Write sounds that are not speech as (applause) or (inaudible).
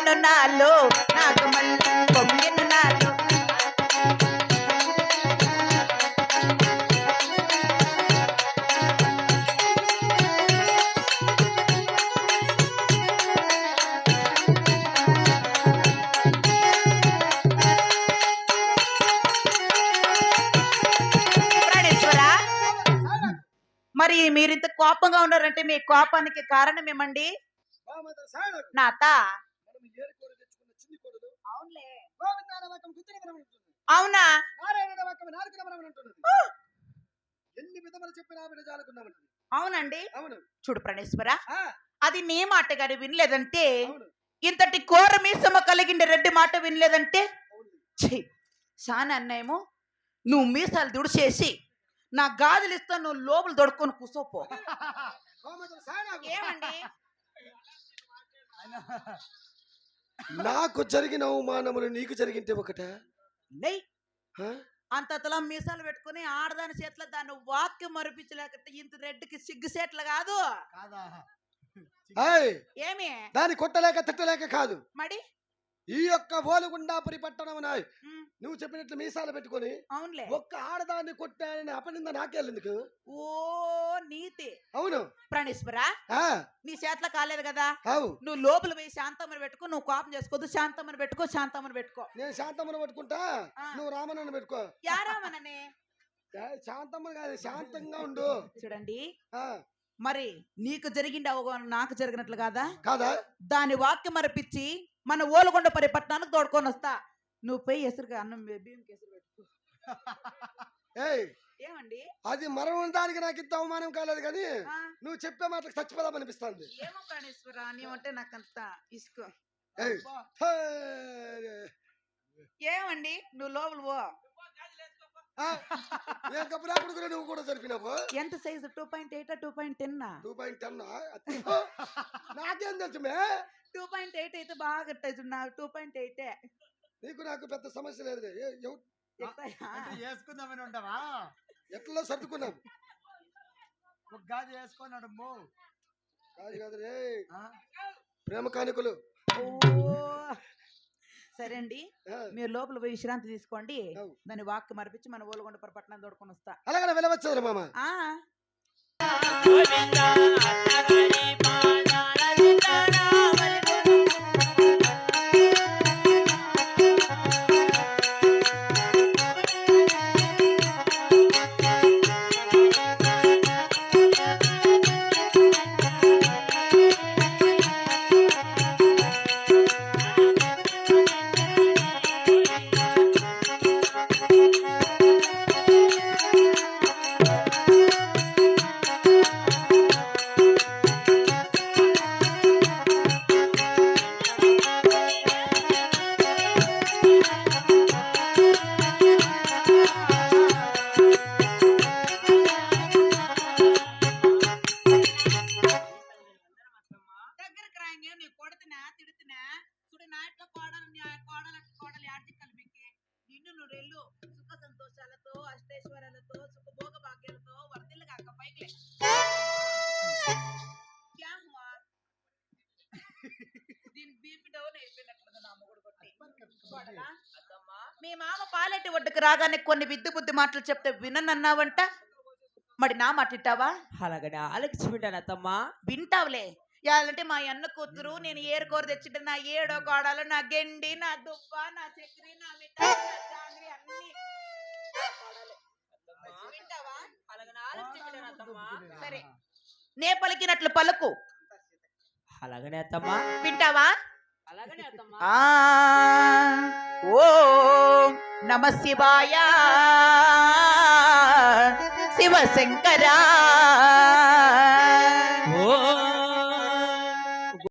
నాలో నాగమల్లి పొంగిన నాలో. మరి మీరు ఇంత కోపంగా ఉన్నారంటే మీ కోపానికి కారణం ఏమండి? నా అత్త అవునా? ఎన్ని విధములు చెప్పినా అవునండి. అవును. చూడు ప్రణేశ్వర అది నీ మాట గారి వినలేదంటే ఇంతటి ఘోర మీసమ కలిగిన రెడ్డి మాట వినలేదంటే? సాని అన్నయ్యము నువ్వు మీసాలు దుడిచేసి నా గాజులు ఇస్తా నువ్వు లోపల దొడుక్కొని కూసోపో. (laughs) ఏమండి? (laughs) నాకు జరిగిన అవమానములు నీకు జరిగింటే ఒకట? లై. అంతలా మీసాలు పెట్టుకుని ఆడదాని చేతిలో దాన్ని వాక్యం మరిపించలేక ఇంత రెడ్డికి సిగ్గు చేట్లు కాదు. ఏమి? దాన్ని కొట్టలేక తిట్టలేక కాదు. మడి ఈ యొక్క ఓలుగుండాపురి పట్టణమున ఉమ్, నువ్వు చెప్పినట్లు మీసాలు పెట్టుకొని అవునులే. ఒక్క ఆడదాన్ని కొట్టానని అపనింద నాకెళ్ళేందుకు ఓ నీతి. అవును. ప్రాణేశ్వరా ఆ. నీ చేతిలో కాలేదు కదా? అవు. నువ్వు లోపల పోయి శాంతమ్మని పెట్టుకో నువ్వు కోపం చేసుకోవద్దు శాంతమ్మని పెట్టుకో శాంతమ్మని పెట్టుకో. నేను శాంతమ్మను పట్టుకుంటా. నువ్వు రామనన్ను పెట్టుకో. యారామననే (laughs) ఏ, శాంతమ్మను కాదు శాంతంగా ఉండు. చూడండి. మరి నీకు జరిగింది అవగాహన నాకు జరిగినట్లు కాదా? కాదా? దాని వాక్యం మరపించి మన ఓలగొండ పరి పట్టణానికి తోడుకొని వస్తా. నువ్వు పోయి ఎసురుగా అన్నం బియ్యంకి ఎసురు పెట్టుకో. ఏయ్! ఏమండి? అది మరణడానికి నాకు ఇంత అవమానం కాలేదు కానీ నువ్వు చెప్పే మాటలకు చచ్చిపోదాం అనిపిస్తుంది. ఏమో ప్రాణేశ్వర నీవంటే నాకంత ఇసుకో. ఏయ్, హే, ఏమండి? నువ్వు లోపల పో. నువ్వు కూడా జరిపినావు ఎంత size? Two point eight two point ten two point ten నాకేం తెలుసు టూ పాయింట్ ఎయిట్ అయితే బాగా టూ పాయింట్ ఎయిటే. నీకు నాకు పెద్ద సమస్య లేదు అంటే వేసుకుందామని ఉంటావా? ఎట్లా సర్దుకున్నాం ఒక గాజు వేసుకున్నాడు మో కాదు రే ప్రేమ కానుకలు. ఓ సరే అండి. మీరు లోపల పోయి విశ్రాంతి తీసుకోండి. దాని వాక్ మరిపించి మన ఓలగొండ పట్టణం తోడుకొని వస్తా అలాగనే వెళ్ళవచ్చు మామ మీ మామ పాలెట్టి ఒడ్డుకు రాగానే కొన్ని విద్దు బుద్ధి మాటలు చెప్తే విననన్నావంట. మరి నా మాట ఇట్టావా అలాగనే ఆలకించుకుంటాను అత్తమ్మా. వింటావులే. యాలంటే మా అన్న కూతురు నేను ఏరుకోరు తెచ్చింటే నా ఏడో కోడలు నా గెండి నా దుబ్బ నా చక్రి నా మిఠాయి నా జాంగ్రీ అన్ని. వింటావా? సరే. నే పలికినట్లు పలుకు. అలాగనే అత్తమ్మా. వింటావా? ఓం నమ శివాయ. శివశంకరా.